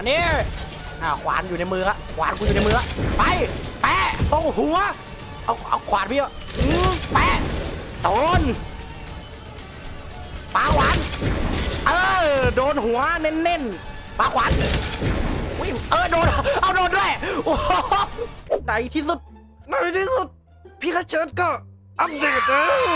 อันนี้อ่าขวานอยู่ในมือละขวานกูอยู่ในมือละไปแปะตรงหัวเอาเอาขวานพี่อะอืมแปะโดนปาขวานเออโดนหัวเน้นๆปาขวานอุ้ยเออโดนเอาโดนด้วยโอ้โหในที่สุดในที่สุดพี่ขเชิญก็อัปเดตแล้ว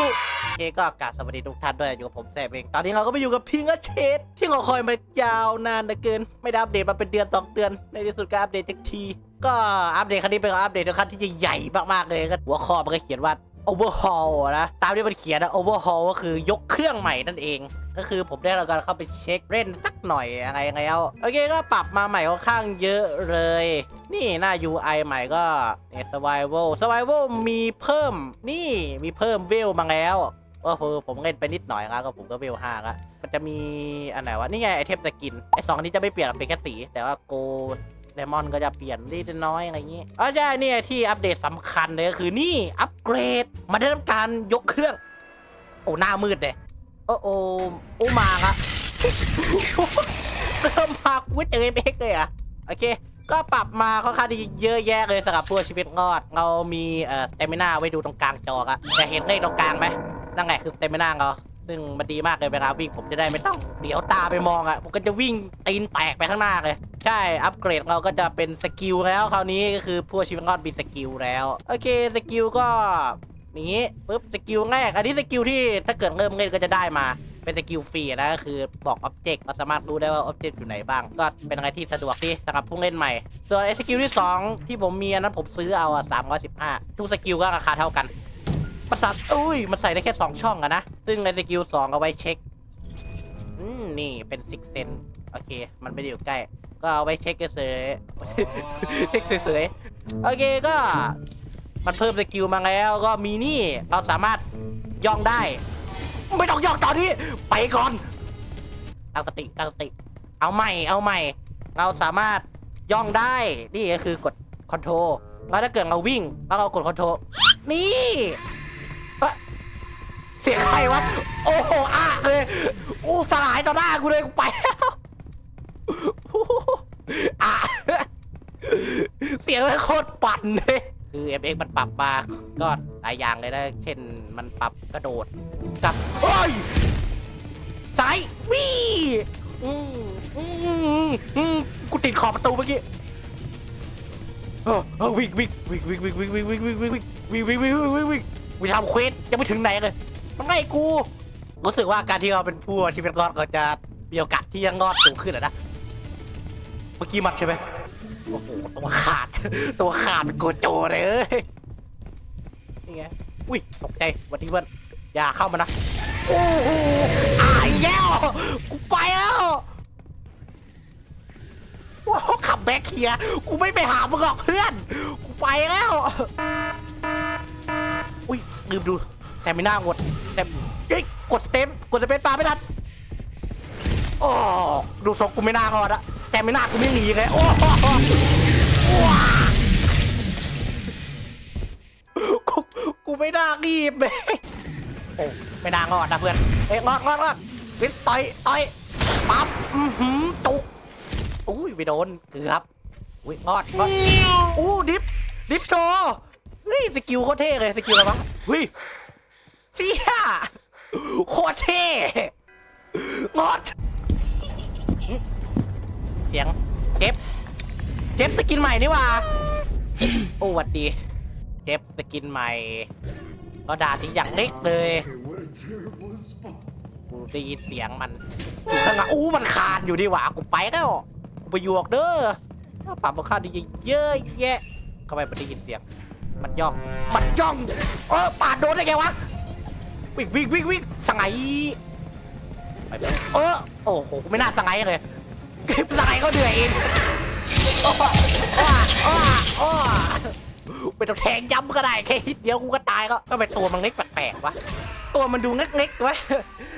เคก็กราบสวัสดีทุกท่านด้วยอยู่กับผมแซมเอง ตอนนี้เราก็ไปอยู่กับพิงค์เชดที่เราคอยมายาวนานเหลือเกิน ไม่ได้อัปเดตมาเป็นเดือนสองเดือน ในที่สุดก็อัปเดตสักที ก็อัปเดตครั้งนี้เป็นอัปเดตครั้งที่ใหญ่มากๆเลยก็หัวข้อมันก็เขียนว่า overhaul นะ ตามที่มันเขียนนะ overhaul ก็คือยกเครื่องใหม่นั่นเอง ก็คือผมได้ทำการเข้าไปเช็คเล่นสักหน่อยอะไรยังไงเอาโอเคก็ปรับมาใหม่ค่อนข้างเยอะเลย นี่หน้า UI ใหม่ก็เนี่ย survival survival มีเพิ่มนี่มีเพิ่มเวลมาแล้ว ก็คือผมเล่นไปนิดหน่อยครับก็ผมก็เวลห้าละมันจะมีอันไหนวะนี่ไงไอเทมสกินไอสองอันนี้จะไม่เปลี่ยนเป็นแค่สี แต่ว่าโกไดมอนก็จะเปลี่ยนนิดน้อยอะไรอย่างงี้อ๋อใช่เนี่ยที่อัปเดตสำคัญเลยก็คือนี่อัปเกรดมาได้ทำการยกเครื่อง โอ้หน้ามืดเลยโอ้โอ้โอ้มาครับเริ่มมากูเจอเอ็มเอ็กเลยอะโอเค ก็ปรับมาค่อนข้างที่เยอะแยะเลยสำหรับผู้ชีวิตรอด เรามีเอ่อสเตมินาไว้ดูตรงกลางจออะจะเห็นเลขตรงกลางไหม นั่นไงคือสเตมิน่าเราซึ่งมันดีมากเลยเวลาวิ่งผมจะได้ไม่ต้องเดี๋ยวตาไปมองอะผมก็จะวิ่งตีนแตกไปข้างหน้าเลย ใช่อัปเกรดเราก็จะเป็นสกิลแล้วคราวนี้ก็คือผู้ชีวิตรอดมีสกิลแล้วโอเคสกิลก็นี้ปุ๊บสกิลแรกอันนี้สกิลที่ถ้าเกิดเริ่มเล่นก็จะได้มาเป็นสกิลฟรีนะก็คือบอกอ็อบเจกต์เราสามารถรู้ได้ว่าอ็อบเจกต์อยู่ไหนบ้าง ก็เป็นอะไรที่สะดวกดีสำหรับผู้เล่นใหม่ ส่วนไอ้สกิลที่ 2 ที่ผมมีอันนั้นผมซื้อเอาอะ315ทุกสกิลก็ราคาเท่ากัน ประสาทอุ้ย มันใส่ได้แค่ 2 ช่องอะนะ ซึ่งในสกิล2เอาไว้เช็ค อืม นี่เป็นซิกเซนโอเค มันไม่ได้อยู่ใกล้ ก็เอาไว้เช็คเฉยๆเช็คเฉยๆโอเคก็ มันเพิ่มสกิลมาแล้วก็มีนี่ เราสามารถย่องได้ ไม่ต้องย่องตอนนี้ ไปก่อน ตั้งสติตั้งสติ เอาใหม่ เอาใหม่ เราสามารถย่องได้ นี่ก็คือกดคอนโทรลแล้วถ้าเกิดเราวิ่ง แล้วเรากดคอนโทรลนี่ เสียงใครวะ โอ้โหอะเลยโอ้สลายต่อหน้ากูเลยกูไปแล้วโอ้โหอะเสียงมันโคตรปั่นเลย คือ FX มันปรับมาก็หลายอย่างเลยนะ เช่นมันปรับกระโดดกับโอ้ยสายวี่อืมอืมอืมกูติดขอบประตูเมื่อกี้เออเออวิ่งวิ่งวิ่งวิ่งวิ่งวิ่งวิ่งวิ่งวิ่งวิ่งวิ่งวิ่งวิ่งวิ่งวิ่ง วิ่งวิ่งวิ่งทำเควสยังไม่ถึงไหนเลย มันไล่กู รู้สึกว่าการที่เราเป็นผู้อาชีวิตรอดก็จะมีโอกาสที่จะรอดสูงขึ้นอะนะ เมื่อกี้มัดใช่ไหมโอ้โหตัวขาด ตัวขาดเป็นโกโจเลยเอ้ยนี่ไง อุ้ยตกใจวันนี้เพื่อนอย่าเข้ามานะ โอ้โหอายแล้วกูไปแล้วโอ้โหขับแบ็คเฮียกูไม่ไปหามึงหรอกเพื่อน กูไปแล้ว อุ้ยลืมดูแซมิน่ากดแต่เฮ้ยกดสเต็มกดสเปซปาไม่ทันโอ้ดูทรงกูไม่น่ารอดอะแต่ไม่น่ากูไม่หนีเลยโอ้โหว้ากูกูไม่น่ารีบเลยโอ้ไม่นางอดนะเพื่อนเอ้ยงอดงอดงอดวิทย์ต่อยต่อยปั๊บอือหือตุกอุ้ยไปโดนเกือบอุ้ยงอดงอดอู้ดิฟดิฟโชว์เฮ้ยสกิลโคตรเท่เลยสกิลอะไรวะเฮ้ยเชี่ยโคตรเท่งอดเสียงเจ็บเจ็บสกินใหม่นี่หว่าโอ้หวัดดีเจ็บสกินใหม่ก็ด่าที่อย่างเล็กเลย What a terrible spot. กูได้ยินเสียงมันอยู่ข้างหลังอู้มันคานอยู่ดีหว่ากูไปแล้วกูไปหยวกเด้อถ้าปรับมันข้าดีเยอะแยะทำไมมันได้ยินเสียง มันย่อง มันย่องเออปาดโดนได้ไงวะ วิ่งวิ่งวิ่งวิ่งสไงไปไปเออโอ้โหกูไม่น่าสไงเลยสไงเขาเหนื่อยเองอ้ออ้ออ้ออ้อไปต้องแทงย้ำก็ได้แค่ฮิตเดียวกูก็ตายก็ก็เป็นตัวมันเล็กแปลกๆวะ ตัวมันดูเล็กๆวะ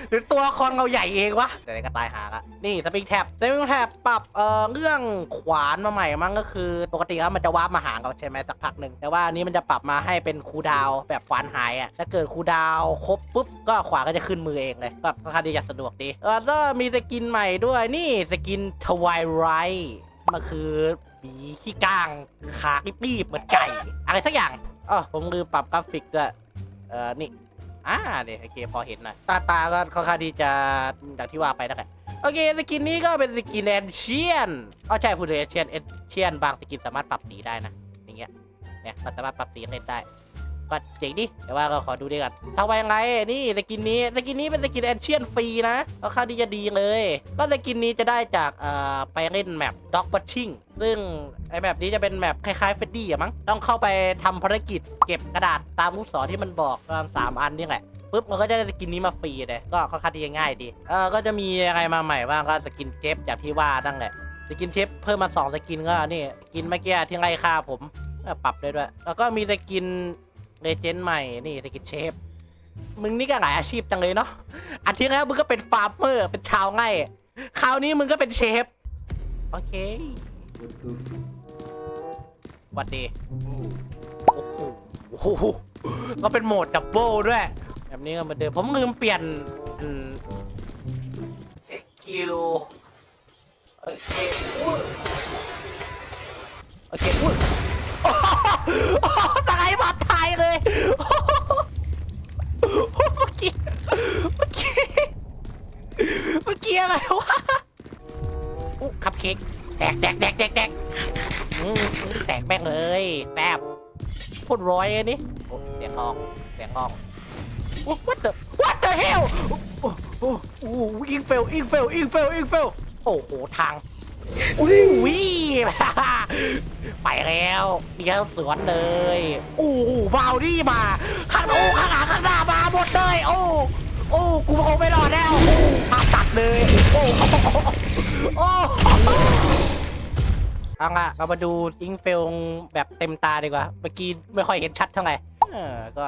หรือตัวละครเราใหญ่เองวะแต่ไหนก็ตายหาละนี่สปริงแท็บสปริงแท็บปรับเอ่อเรื่องขวานมาใหม่มั้งก็คือปกติแล้วมันจะวาร์ปมาหาเราใช่ไหมสักพักหนึ่งแต่ว่าอันนี้มันจะปรับมาให้เป็นคูลดาวน์แบบขวานหายอะถ้าเกิดคูลดาวน์ครบปุ๊บก็ขวานก็จะขึ้นมือเองเลยก็ค่อนข้างที่จะสะดวกดีเออก็มีสกินใหม่ด้วยนี่สกินทวายไรมันคือหมีขี้ก้างขารีบๆเหมือนไก่ อะไรสักอย่างอ๋อผมลืมปรับกราฟิกด้วยเออนี่ อ่าเนี่ยโอเคพอเห็นหน่อยตาตาก็ค่อนข้างที่จะอย่างที่ว่าไปนะครับโอเคสกินนี้ก็เป็นสกินแอนเชียนอ๋อใช่พูดถึงแอนเชียนแอนเชียนบางสกินสามารถปรับสีได้นะอย่างเงี้ยเนี่ยมันสามารถปรับสีเล่นได้ ก็เจ๋งดิแต่ว่าก็ขอดูด้วยกันทำไปยังไงนี่สกินนี้สกินนี้เป็นสกินแอนเชียนฟรีนะราคาดีจะดีเลย ก็สกินนี้จะได้จากเอ่อไปเล่นแมปด็อกบัชชิ่งซึ่งไอแมปนี้จะเป็นแมปคล้ายๆเฟดดี้อะมั้งต้องเข้าไปทำภารกิจเก็บกระดาษตามลูกศรที่มันบอกประมาณสามอันนี่แหละปุ๊บมันก็จะได้สกินนี้มาฟรีเลยก็ค่อนข้างที่จะง่ายดีเออก็จะมีอะไรมาใหม่บ้างก็สกินเจฟอย่างที่ว่านั่นแหละสกินเชฟเพิ่มมาสองสกินก็นี่สกินเมื่อกี้ที่ไล่ฆ่าผมปรับได้ด้วย แล้วก็มีสกิน เลเจนด์ใหม่นี่สกินเชฟมึงนี่ก็หลายอาชีพจังเลยเนาะอันที่แล้วมึงก็เป็นฟาร์มเมอร์เป็นชาวไร่คราวนี้มึงก็เป็นเชฟโอเควัดดีโอ้โหโอ้โหก็เป็นโหมดดับเบิลด้วย แบบนี้ก็เหมือนเดิมผมลืมเปลี่ยนสกิลโอเคโอเคอุ้ยโอ้โหตายายเลยโอ้โหเมื่อกี้ เมื่อกี้ เมื่อกี้อะไรวะอุ๊คัพเค้กแดกแดกแดกแดกแดกอืมแตกแม่งเลยแซบพูดร้อยอันนี้โอ้เสียงออกเสียงออกโอ้ what the what the hell โอ้โอ้โอ้อิงเฟลอิงเฟลอิงเฟลอิงเฟลโอ้โห ทาง อุ้ยวิไปแล้วเดี๋ยวสวนเลยโอ้โหบาวนี่มา ข้างโอ้ข้างหลังข้างหน้ามาหมดเลยโอ้โอ้กูคงไม่รอดแล้วโอ้ภาตัดเลยโอ้โอ้เอาละเรามาดูอิงเฟลแบบเต็มตาดีกว่า เมื่อกี้ไม่ค่อยเห็นชัดเท่าไหร่เออก็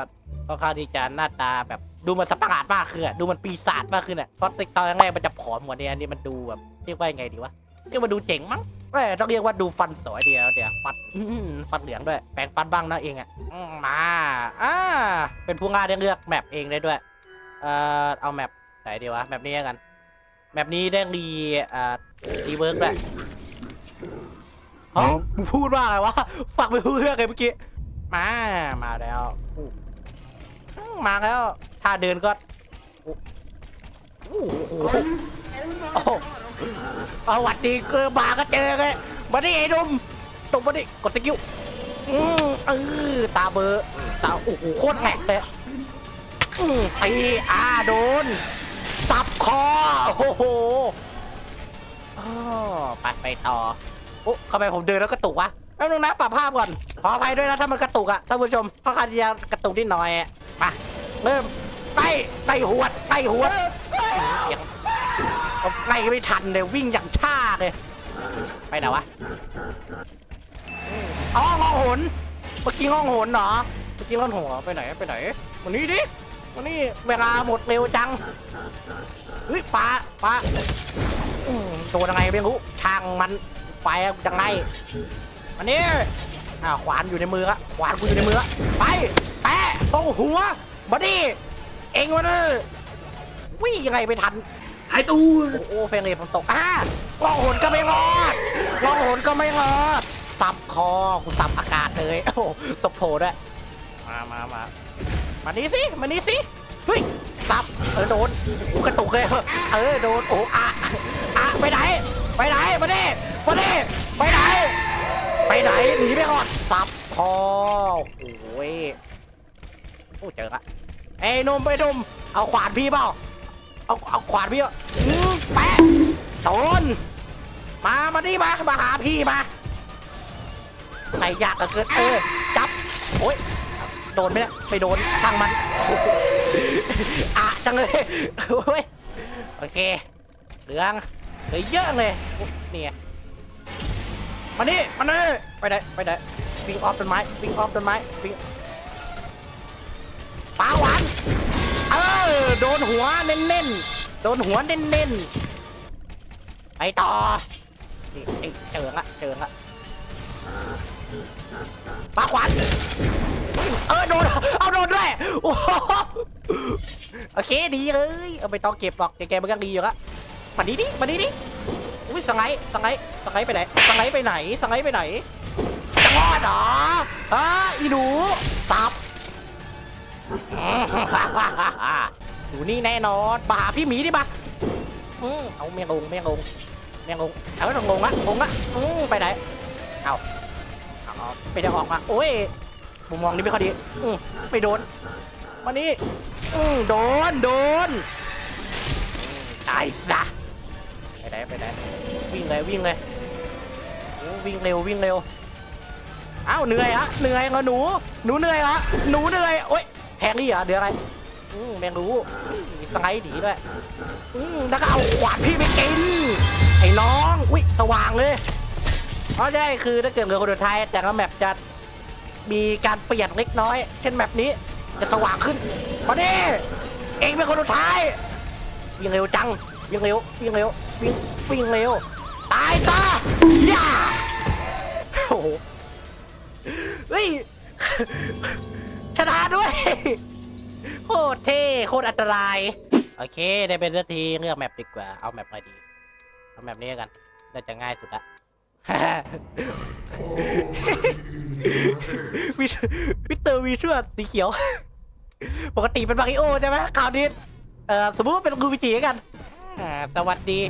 ก็ค่อนข้างที่จะหน้าตาแบบดูมันสปาร์ตมากขึ้นอะดูมันปีศาจมากขึ้นอะเพราะตอนแรกมันจะผอมกว่านี้อันนี้มันดูแบบเรียกว่าไงดีวะ เรียกว่าดูเจ๋งมั้งเอ้ยต้องเรียกว่าดูฟันสวยเดียวเดี๋ยวฟันอื้อหือฟันเหลืองด้วย แปรงฟันบ้างนะเองอะอืมมาอ่าเป็นผู้งานได้เลือกแมปเองได้ด้วย เอ่อเอาแมปไหนดีวะแมปนี้แล้วกัน แมปนี้ได้รีเอ่อรีเวิร์กด้วยฮะมึงพูดว่าอะไรวะฟังไม่รู้เรื่องเลยเมื่อกี้ มา มาแล้วอู้อืมมาแล้วถ้าเดินก็โอ้โห โอ้โห เอาหวัดดีเกิดมาก็เจอเลยมาดิไอ้หนุ่มตรงมาดิกดสกิลอืมเออตาเบอร์ตาโอ้โหโคตรแหลกเลยอืมตีอ่าโดนสับคอโอ้โหอ้อไปไปต่อโอ้เข้าไปผมเดินแล้วกระตุกวะแป๊บนึงนะปรับภาพก่อนขออภัยด้วยนะถ้ามันกระตุกอะท่านผู้ชมเพราะการจะกระตุกนิดหน่อยอะมาเริ่มไต่ไต่หวดไต่หวดเสียง ผมไล่ไม่ทันเลยวิ่งอย่างช้าเลย ไปไหนวะอ๋ององหนเมื่อกี้งองหนเหรอเมื่อกี้งองหนเหรอไปไหนไปไหนวันนี้ดิวันนี้เวลาหมดเร็วจังเฮ้ยปลาปลาอืมโดนยังไงไม่รู้ช่างมันไปยังไงอันนี้อ่าขวานอยู่ในมือละขวานกูอยู่ในมือละไปแปะตรงหัวมาดิเองวะเนอะวิ่งยังไงไปทันายตัวโอ้โหเฟรนเลยผมตกอ่าลองหนก็ไม่รอดลองหนก็ไม่รอดสับคอกูสับอากาศเลยโอ้โหตบโผล่ด้วยมามามามานี่สิมานี่สิเฮ้ยสับเออโดนโอ้กระตุกเลยเออโดนโอ้อะอะไปไหนไปไหนมาดิมาดิไปไหนไปไหนหนีไปก่อนสับคอโอ้ยโอ้เจอละเอ้ยหนุ่มไปหนุ่มเอาขวานพี่เปล่าเอาเอาขวานพี่อะอืม แปะโดนมามาดิมามาหาพี่มาไหนยากเหลือเกินเออจับโอ้ยโดนไหมเนี่ยไม่โดนช่างมันอะจังเลยโอ้ยโอเคเหลืองเหลือเยอะเลยนี่มานี่มานี่ไปไหนไปไหนวิ่งออฟต้นไม้วิ่งออฟต้นไม้วิ่งปาหวานเออโดนหัวเน้นๆ โดนหัวเน้นๆไปต่อนี่นี่เจิงละเจิงละปาขวานเออโดนเอาโดนด้วยโอ้โหโอเคดีเลยเอาไปต้องเก็บหรอกแกแกมันก็ดีอยู่ละมาดีดิมาดีดิอุ้ยสไงส์สไงส์สไงส์ไปไหนสไงส์ไปไหนสไงส์ไปไหนจะรอดเหรอฮะอีหนูตับ อยู่นี่แน่นอนมาหาพี่หมีดิปะอืมเอาเมียงงเมียงงเมียงงเอาต้องงงละงงละอืมไปไหนเอาเอาไปเดี๋ยวออกมาโอ้ยมุมมองนี้ไม่ค่อยดีอืมไม่โดนมานี่อืมโดนโดนตายซะไปไหนไปไหนวิ่งเลยวิ่งเลยวิ่งเร็ววิ่งเร็วอ้าวเหนื่อยฮะเหนื่อยเหรอหนูหนูเหนื่อยเหรอหนูเหนื่อยโอ๊ยแพงนี่เหรอเดี๋ยวอะไร อืมแมงรู้มีสไลด์ดีด้วยอืมแล้วก็เอาขวานพี่ไปกิน ไอ้น้อง อุ้ยสว่างเลยเพราะใช่คือถ้าเกิดเรือคนสุดท้ายแต่ละแมปจะมีการเปลี่ยนเล็กน้อย เช่นแมปนี้จะสว่างขึ้นมาดิเองเป็นคนสุดท้ายวิ่งเร็วจังวิ่งเร็ววิ่งเร็ววิ่งวิ่งเร็วตายซะย่าโอ้โหเฮ้ยชนะด้วย โคตรเท่โคตรอันตราย โอเค ได้เป็นเรื่องทีเลือกแมปดีกว่า เอาแมปอะไรดี เอาแมปนี้กันน่าจะง่ายสุดละ วิชวิเตอร์วีชวดสีเขียว ปกติเป็นมาริโอใช่ไหมคราวนี้เอ่อสมมุติว่าเป็นกูวิจิกันอ่าสวัสดี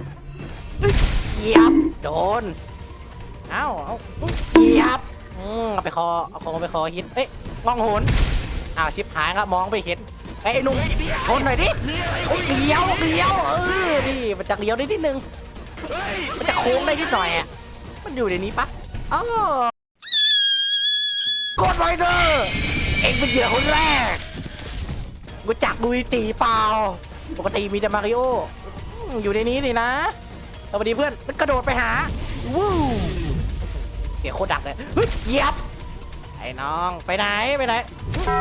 อึ๊ยเหยียบโดน เอ้าเอาอุ๊ยเหยียบอืมเอาไปคอ เอาคอไปคอฮิตเอ้ยมองโหนอ้าวชิปหายครับมองไม่เห็น ไอ้หนุ่มทนหน่อยดิโอ้ยเลี้ยวเลี้ยวเออนี่มันจะเลี้ยวได้นิดนึงมันจะโค้งได้นิดหน่อยอะมันอยู่ในนี้ปะอ๋อกดไรเดอร์เอ็งเป็นเหยื่อคนแรกรู้จักลุยจีเปล่าปกติมีแต่มาริโออยู่ในนี้สินะสวัสดีเพื่อนแล้วกระโดดไปหาวู้เสียงโคตรดังเลยเฮ้ยเหยียบไอ้น้องไปไหนไปไหน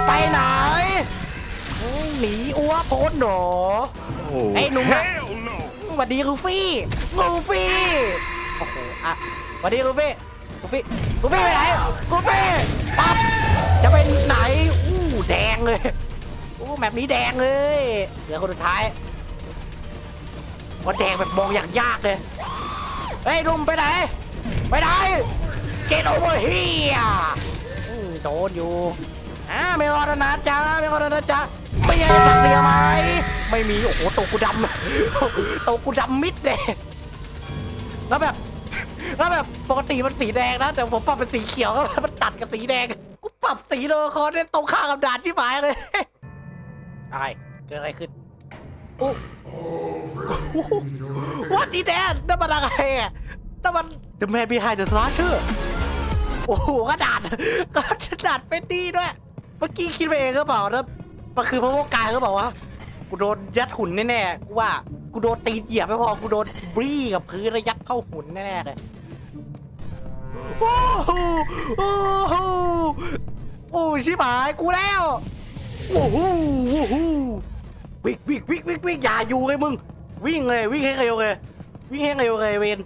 ไปไหน หนีอ้วกโพนหนอไอ้หนุ่มอะสวัสดีลูฟี่ลูฟี่โอ้โหอะสวัสดีลูฟี่ลูฟี่ลูฟี่ไปไหนลูฟี่ปั๊บจะไปไหนอู้แดงเลยอู้แบบนี้แดงเลยเหลือคนสุดท้ายว่าแดงแบบมองอย่างยากเลยเฮ้ยหนุ่มไปไหนไปไหน Get over here อืมโดนอยู่อ่าไม่รอดแล้วนะจ๊ะไม่รอดแล้วนะจ๊ะ ไม่ยังจักเสียไหมไม่มีโอ้โหตัวกูดำตัวกูดำมิดเลยแล้วแบบแล้วแบบปกติมันสีแดงนะแต่ผมปรับเป็นสีเขียวก็มันตัดกับสีแดงกูปรับสีโลคอเนี่ยตรงข้ามกับด่านที่หมายเลยไรเกิดอะไรขึ้นโอ้วัดดีแดนนั่นมันอะไรอะนั่นมัน The Man Behind the Slasher โอ้โหกระดาษกระดาษเป็นดีด้วย เมื่อกี้คิดไปเองก็เปล่านะ มันคือพระโวกายก็บอกว่า กูโดนยัดหุ่นแน่ๆกูว่ากูโดนตีนเหยียบไม่พอกูโดนบรี้กับพื้นแล้วยัดเข้าหุ่นแน่ๆเลยโอ้โหโอ้โหโอ้ชิบหายกูแล้วโอ้โหโอ้โหวิ่งวิ่งวิ่งวิ่งวิ่งอย่าอยู่เลยมึง วิ่งเลยวิ่งให้เร็วเลยวิ่งให้เร็วเลยเวน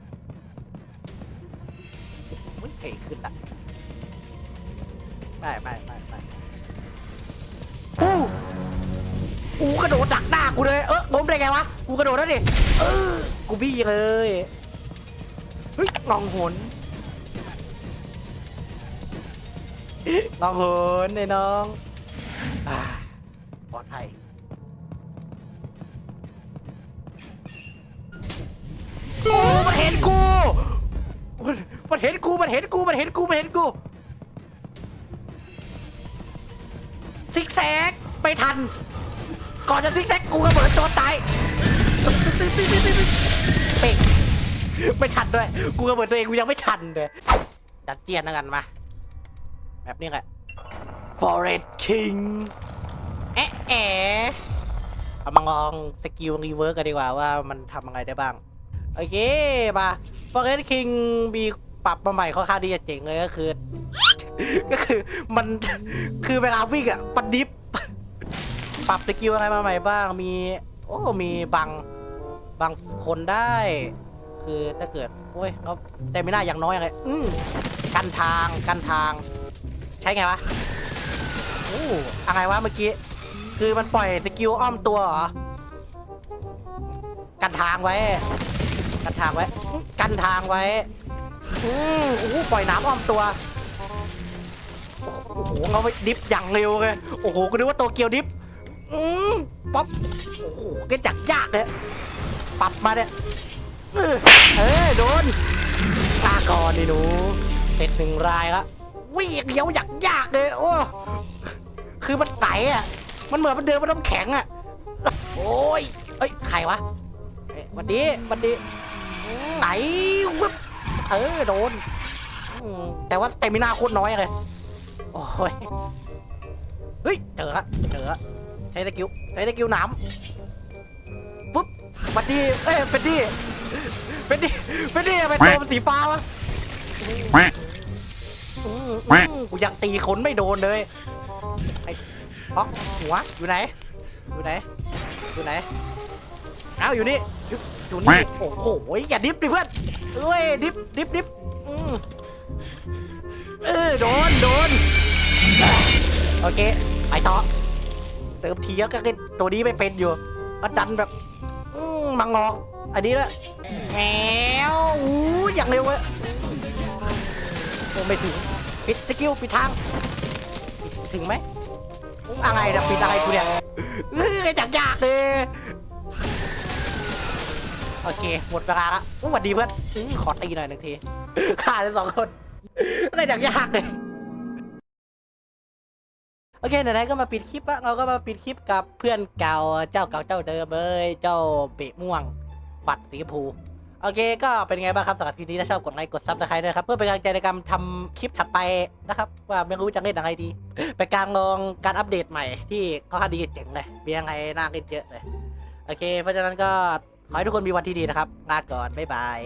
มันเพ่ขึ้นละไม่ไม่ไม่ กูกระโดดดักหน้ากูเลย เออล้มได้ไงวะ กูกระโดดแล้วดิเออ กูบี้เลย เฮ้ยงองหนงองหนไอ้น้องปลอดภัยโอ้มันเห็นกู มันเห็นกู มันเห็นกู มันเห็นกู มันเห็นกูซิกแซกไม่ทัน ก่อนจะซิกแซกกูก็เบิดตัวตายเป๊กไม่ทันด้วย กูก็เบิดตัวเองกูยังไม่ทันเลยดัดเจียนแล้วกันมาแบบนี้แหละ Forest King แอะแอะเอามาลองสกิลรีเวิร์กกันดีกว่าว่ามันทำยังไงได้บ้าง โอเคมา Forest King มีปรับมาใหม่ค่อนข้างที่จะเจ๋งเลยก็คือ ก็คือมันคือเวลาวิ่งอะปัดดิฟ ปรับสกิลอะไรมาใหม่บ้าง มี โอ้ มีบางบางคนได้ คือถ้าเกิด โอ้ยเขาสเตมิน่าอย่างน้อยอะไรอืมกันทาง กันทาง ใช่ไงวะ โอ้อะไรวะเมื่อกี้ คือมันปล่อยสกิลอ้อมตัวเหรอ กันทางไว้ กันทางไว้ กันทางไว้ อืมโอ้โหปล่อยน้ำอ้อมตัวโอ้โหเขาไปดิฟอย่างเร็วเลย โอ้โหกูนึกว่าโตเกียวดิฟ อืมป๊อปโอ้โหก็จักยากเลยปรับมาเนี่ยเออเออโดนลาก่อนดิหนูเสร็จหนึ่งรายละวิ่งเดียวอยากยากเลย โอ้คือมันไหนอะ มันเหมือนมันเดินบนน้ำแข็งอะ โอ้ยเอ้ยใครวะเอ้ยหวันดีวันดีไหนวึบเออโดน แต่ว่าสเตมินาโคตรน้อยเลย โอ้ย เฮ้ย เจอละเจอละ ใช้สกิลใช้สกิลหน้ำปุ๊บหวันดีเอ้ยเป็นดี้เป็นดี้เป็นดี้เป็นตัวมันสีฟ้าวะอืมอืมกูยังตีขนไม่โดนเลยไอ้ป๊อกหัวอยู่ไหน อยู่ไหน อยู่ไหนเอ้าอยู่นี่อยู่อยู่นี่โอ้โหอย่าดิฟดิเพื่อนเอ้ยดิฟดิฟดิฟอืมเออโดนโดนโอเคไปต่อ เติมทีก็คือตัวนี้ไม่เป็นอยู่ก็ดันแบบมมังงอกอันนี้ละแหมวอู้อย่างเร็วเลยโอ้ไม่ถึงปิดสกิลปิดทางถึงไหมอะไรนะปิดอะไรกูเนี่ยเออจากยากเลยโอเค หมดเวลาละอู้หวัดดีเพื่อนขอตีหน่อยหนึ่งทีฆ่าเลยสองคนอะไรจากยากเลย โอเคไหนๆก็มาปิดคลิปละเราก็มาปิดคลิปกับเพื่อนเก่าเจ้าเก่าเจ้าเดิมเลยเจ้าเบะม่วงบัตรสีชมพูโอเค ก็เป็นไงบ้างครับสำหรับคลิปนี้ถ้าชอบกดไลค์กดซับสไครต์นะครับเพื่อเป็นกำลังใจในการทำคลิปถัดไปนะครับ ว่าไม่รู้จะเล่นอะไรดีเป็นการลองการอัปเดตใหม่ที่ค่อนข้างดีเจ๋งเลยมียังไงน่าเล่นเยอะเลย โอเค เพราะฉะนั้นก็ขอให้ทุกคนมีวันที่ดีนะครับลาก่อนบ๊ายบาย